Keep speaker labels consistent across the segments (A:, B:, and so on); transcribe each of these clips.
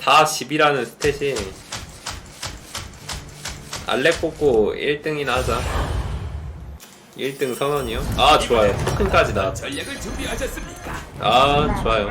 A: 40이라는 스탯이 알렉 뽑고 1등이나 하자. 1등 선언이요? 아 좋아요. 토큰까지 나왔다.
B: 전략을 준비하셨습니까?
A: 아 좋아요.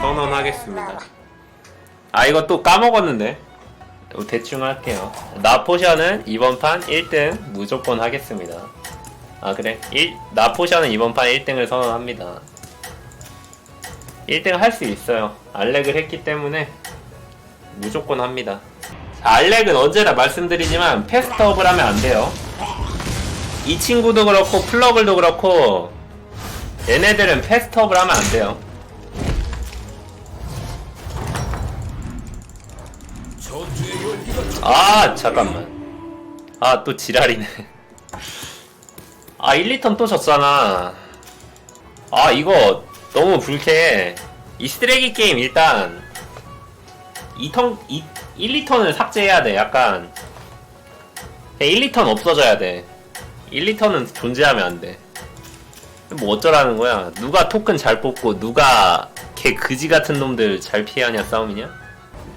A: 선언하겠습니다. 아 이거 또 까먹었는데? 어, 대충 할게요. 나 포션은 이번 판 1등 무조건 하겠습니다. 아 그래? 1, 나 포션은 이번 판 1등을 선언합니다 1등 할 수 있어요. 알렉을 했기 때문에 무조건 합니다. 자, 알렉은 언제나 말씀드리지만 패스트업을 하면 안 돼요. 이 친구도 그렇고 플러글도 그렇고 얘네들은 패스트업을 하면 안 돼요. 아 잠깐만. 아 또 지랄이네. 아 1, 2턴 또 졌잖아. 아 이거 너무 불쾌해. 이 쓰레기 게임 일단 2턴 2, 1, 2턴을 삭제해야 돼 약간. 1, 2턴 없어져야 돼. 1, 2턴은 존재하면 안 돼. 뭐 어쩌라는 거야? 누가 토큰 잘 뽑고 누가 걔 그지 같은 놈들 잘 피하냐 싸움이냐?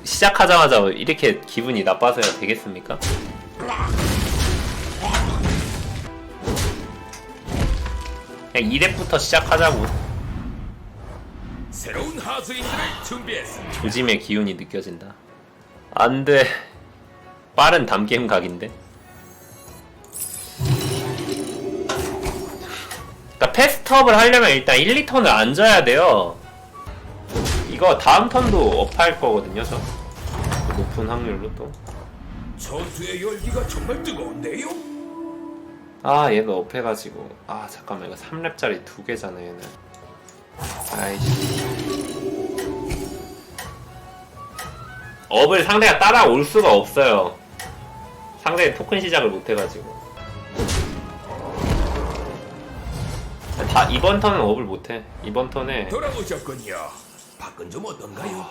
A: 시작하자마자 이렇게 기분이 나빠서야 되겠습니까? 그냥 2렙부터 시작하자고
B: 새로운 하수인들을 준비했습니다.
A: 조짐의 기운이 느껴진다. 안 돼. 빠른 담게임 각인데? 그러니까 패스트업을 하려면 일단 1, 2턴을 앉아야 돼요. 이거 다음 턴도 업할 거거든요 저. 높은 확률로 또.
B: 전투의 열기가 정말 뜨거운데요?
A: 아 얘가 업해가지고. 아 잠깐만. 이거 3렙짜리 두 개잖아 얘는 아이씨 업을 상대가 따라올 수가 없어요. 상대의 토큰 시작을 못해가지고. 다 이번 턴은 업을 못해. 이번 턴에
B: 돌아오셨군요. 밖은 좀 어떤가요?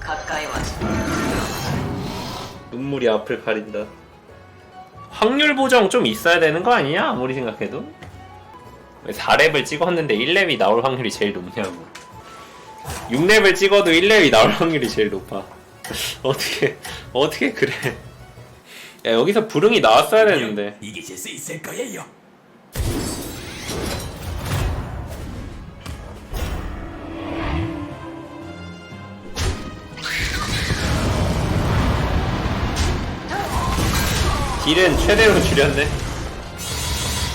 C: 가까이 와서.
A: 눈물이 앞을 가린다 확률 보정 좀 있어야 되는 거 아니냐? 아무리 생각해도. 왜 4렙을 찍었는데 1렙이 나올 확률이 제일 높냐고. 6렙을 찍어도 1렙이 나올 확률이 제일 높아. 어떻게 어떻게 그래? 야 여기서 불응이 나왔어야 되는데.
B: 이기실 수 있을 거예요.
A: 딜은 최대로 줄였네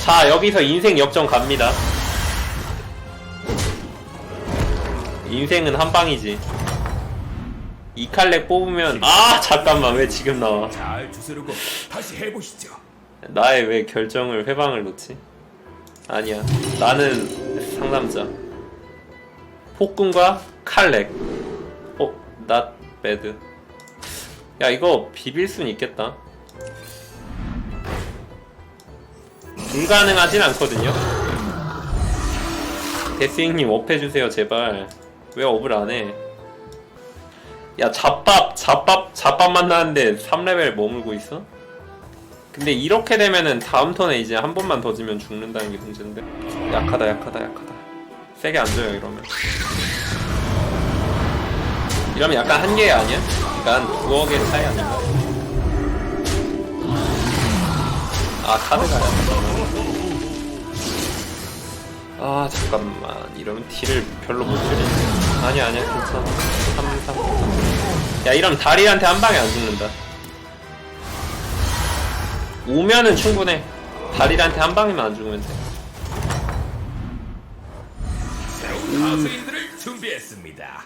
A: 자 여기서 인생 역전 갑니다 인생은 한 방이지 이 칼렉 뽑으면 아 잠깐만 왜 지금 나와
B: 잘 주스르고 다시 해보시죠.
A: 나의 왜 결정을 회방을 놓지? 아니야. 나는 상남자. 폭군과 칼렉. 어, not bad. 야, 이거 비빌 순 있겠다. 불가능하진 않거든요. 데스잉님 업해주세요, 제발. 왜 업을 안 해? 야, 잡밥, 잡밥, 잡밥 만나는데 3레벨 머물고 있어? 근데 이렇게 되면은 다음 턴에 이제 한 번만 더 지면 죽는다는 게 문제인데 약하다 약하다 약하다 세게 안 줘요 이러면 이러면 약간 한계 아니야? 약간 9억의 차이 아닌가? 아 카드가 아 잠깐만 이러면 딜을 별로 못 줄이네 아니야 아니야 괜찮아 3 3야 이러면 다리한테 한 방에 안 죽는다 오면은 충분해. 다리한테 한 방이면 안 죽으면 돼.
B: 새로운 하수인들을 준비했습니다.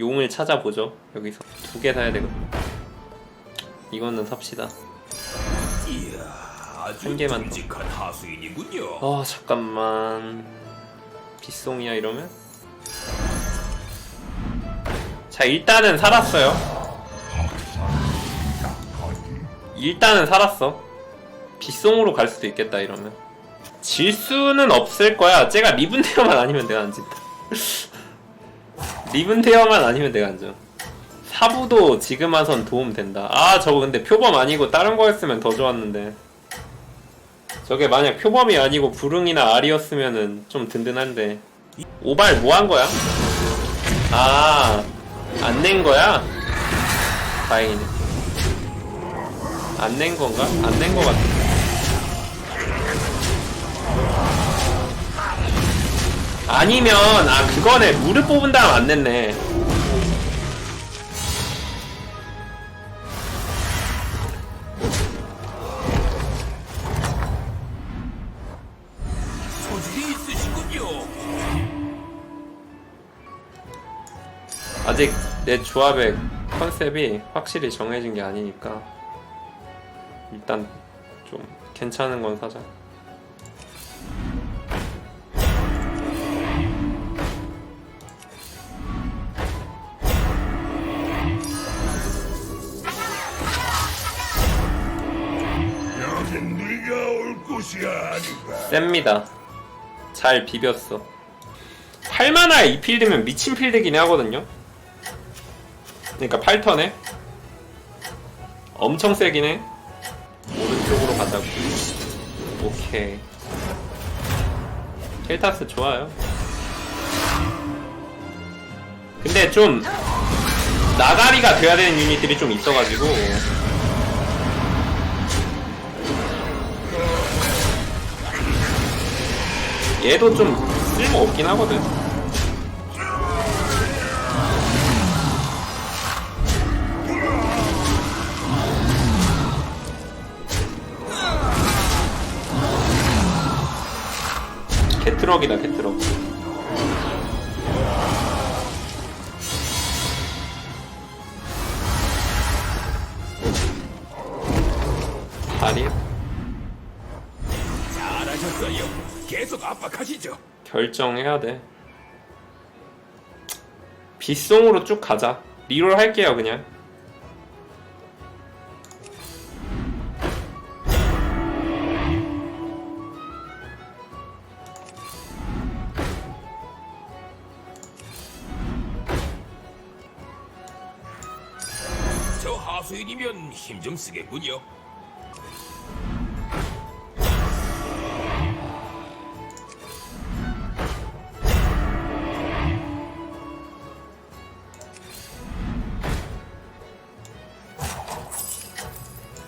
A: 용을 찾아보죠. 여기서 두 개 사야 되거든. 이거는 삽시다.
B: 아주
A: 한 개만 더.
B: 듬직한 하수인이군요.
A: 아 잠깐만. 빗송이야 이러면? 자 일단은 살았어요. 일단은 살았어. 빗송으로 갈 수도 있겠다 이러면. 질 수는 없을 거야. 쟤가 리븐데어만 아니면 내가 안 진다. 리븐데어만 아니면 내가 안 져. 사부도 지금 와선 도움 된다. 아 저거 근데 표범 아니고 다른 거였으면 더 좋았는데. 저게 만약 표범이 아니고 부릉이나 알이었으면은 좀 든든한데 오발 뭐 한 거야? 아, 안 낸 거야? 다행이네. 안 낸 건가? 안 낸 거 같은데. 아니면, 아, 그거네. 무릎 뽑은 다음 안 냈네. 내 조합의 컨셉이 확실히 정해진 게 아니니까 일단 좀 괜찮은 건 사자. 셉니다. 잘 비볐어. 8만화에 이 필드면 미친 필드긴 하거든요. 그러니까 8턴에 엄청 세긴 해. 오른쪽으로 가자고. 오케이. 켈타스 좋아요. 근데 좀 나가리가 돼야 되는 유닛들이 좀 있어가지고 얘도 좀 쓸모 없긴 하거든. 개트럭이다 개트럭. 다리
B: 잘하셨어요. 계속 압박하시죠.
A: 결정해야 돼. 빗송으로 쭉 가자. 리롤 할게요, 그냥.
B: 하수인이면 힘 좀 쓰겠군요.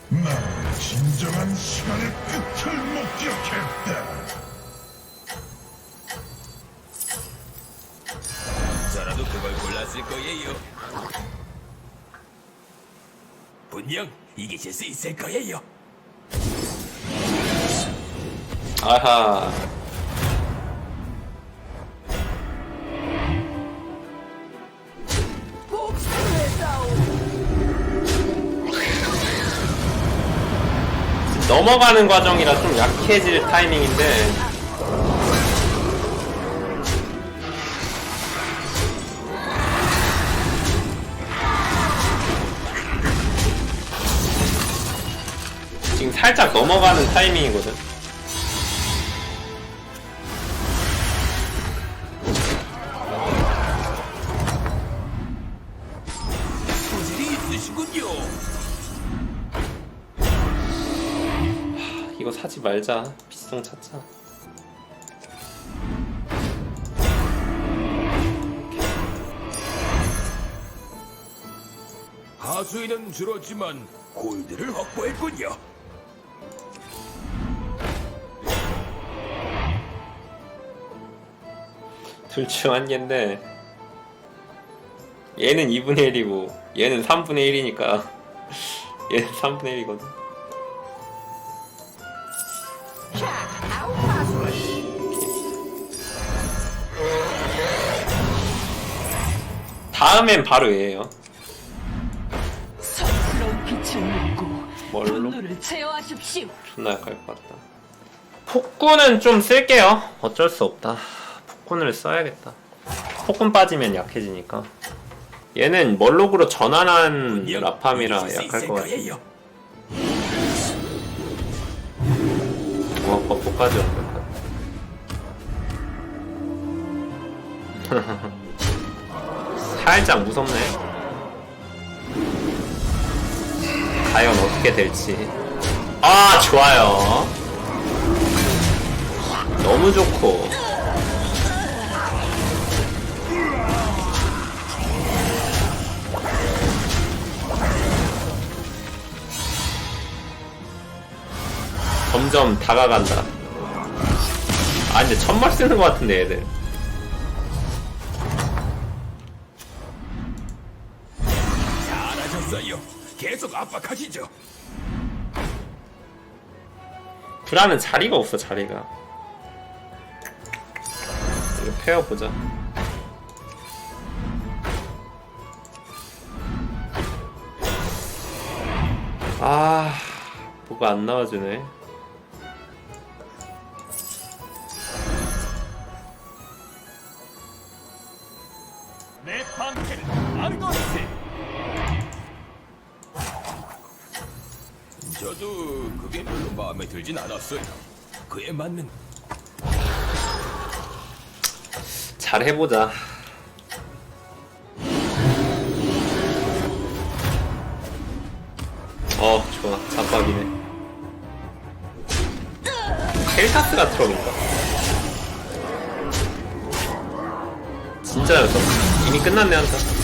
C: 난 진정한 시간의 끝을 목격했다.
B: 저라도 그걸 골랐을 거예요. 분명 이기실 수 있을 거예요.
A: 아하. 넘어가는 과정이라 좀 약해질 타이밍인데 살짝 넘어가는 타이밍이거든. 이거 사지 말자. 비송 찾자.
B: 하수인은 줄었지만 골드를 확보했군요.
A: 둘 중 한 개인데 얘는 2분의 1이고 얘는 3분의 1이니까 얘는 3분의 1이거든. 다음엔 바로 얘예요. 뭘로? 존나 약할 것 같다. 폭군은 좀 쓸게요. 어쩔 수 없다. 폭군을 써야겠다. 폭군 빠지면 약해지니까. 얘는 멀록으로 전환한 라팜이라 약할 것 같아.
B: 거예요.
A: 어, 버프까지 완벽하다. 살짝 무섭네. 과연 어떻게 될지. 아, 좋아요. 너무 좋고 점점 다가간다. 아 근데 천말 쓰는 것 같은데 얘들.
B: 잘하셨어요. 계속 압박하시죠.
A: 브라는 자리가 없어 자리가. 이거 페어 보자. 아 뭐가 안 나와주네
B: 들진 않았어요. 그에 맞는
A: 잘 해보자. 어 좋아. 잡박이네. 켈타스가 트럭인가 진짜 였어? 이미 끝났네 한타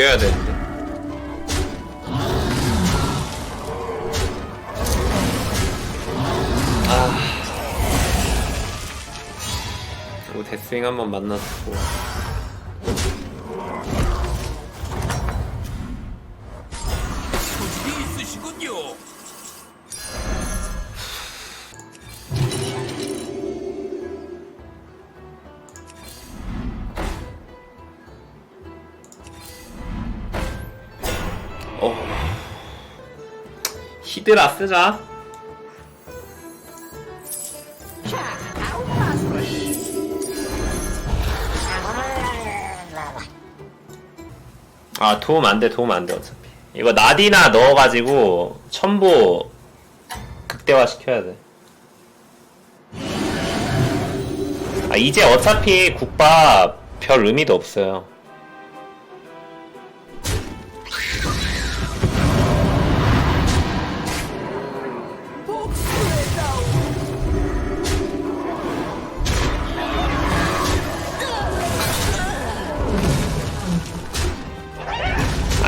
A: 죽여야 되는데 그리고 데스윙 한번 만났고 어 히드라 쓰자 아 도움 안 돼 도움 안 돼 어차피 이거 나디나 넣어가지고 첨보 극대화 시켜야 돼. 아 이제 어차피 국밥 별 의미도 없어요.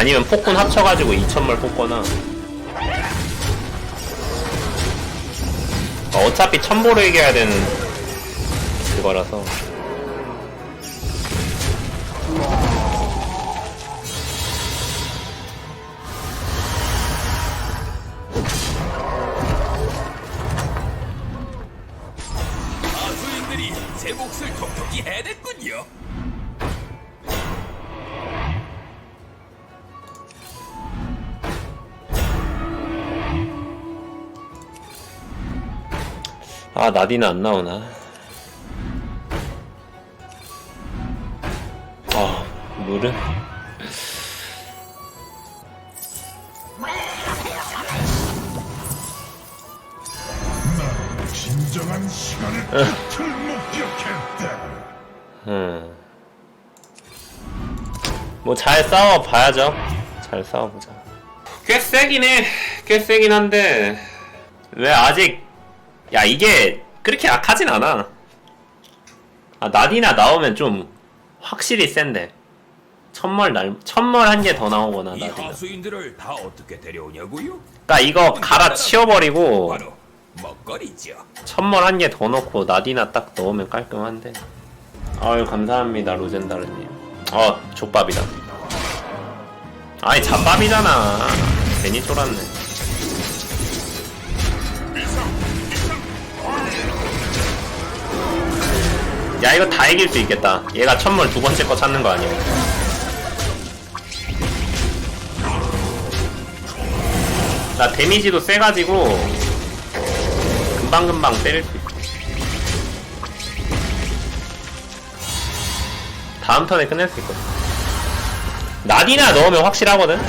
A: 아니면 폭군 합쳐가지고 2천물 뽑거나. 어, 어차피 천보로 이겨야 되는 그거라서 아 나디는 안 나오나 아 물은
C: 난 진정한 시간의 끝을 목격했다.
A: 음. 뭐 잘 싸워 봐야죠. 잘 싸워보자. 꽤 세긴 해. 꽤 세긴 한데 왜 아직 야 이게 그렇게 약하진 않아. 아 나디나 나오면 좀 확실히 센데. 천멀 날 천멀 한 개 더 나오거나
B: 이
A: 나디나.
B: 하수인들을 다 어떻게 데려오냐고요?
A: 그러니까 이거 갈아 치워버리고
B: 바로 먹거리죠.
A: 천멀 한 개 더 넣고 나디나 딱 넣으면 깔끔한데. 아유 감사합니다 로젠다르님. 어 족밥이다. 아니 잡밥이잖아. 괜히 쫄았네. 야 이거 다 이길 수 있겠다. 얘가 천멀 두 번째 거 찾는 거 아니야? 나 데미지도 세가지고 금방금방 때릴 수 있어. 다음 턴에 끝낼 수 있거든. 나디나 넣으면 확실하거든.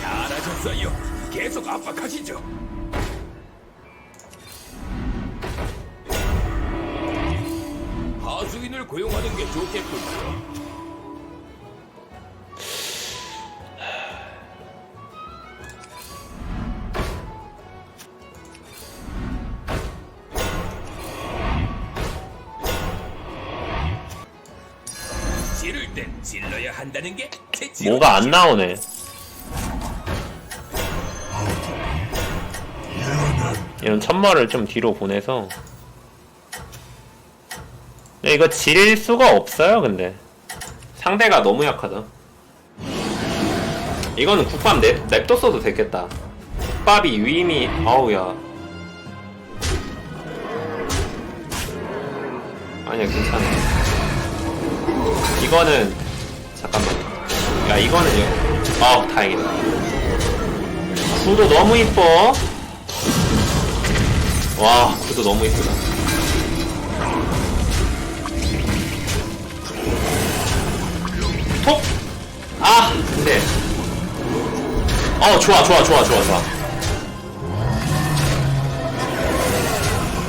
B: 잘하셨어요. 계속 압박하시죠. 고용하는 게 좋겠군요. 찌를 땐 찔러야 한다는 게
A: 뭐가 안 나오네. 이런 천마를 좀 뒤로 보내서 근데 이거 질 수가 없어요, 근데. 상대가 너무 약하다. 이거는 국밥 냅, 냅뒀어도 됐겠다. 국밥이 위임이, 아우야. 아니야, 괜찮아. 이거는, 잠깐만. 야, 이거는요. 아, 다행이다. 구도 너무 이뻐. 와, 구도 너무 이쁘다. 톡! 아, 근데. 어, 좋아, 좋아, 좋아, 좋아, 좋아.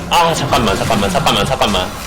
A: 아, 잠깐만, 잠깐만, 잠깐만, 잠깐만.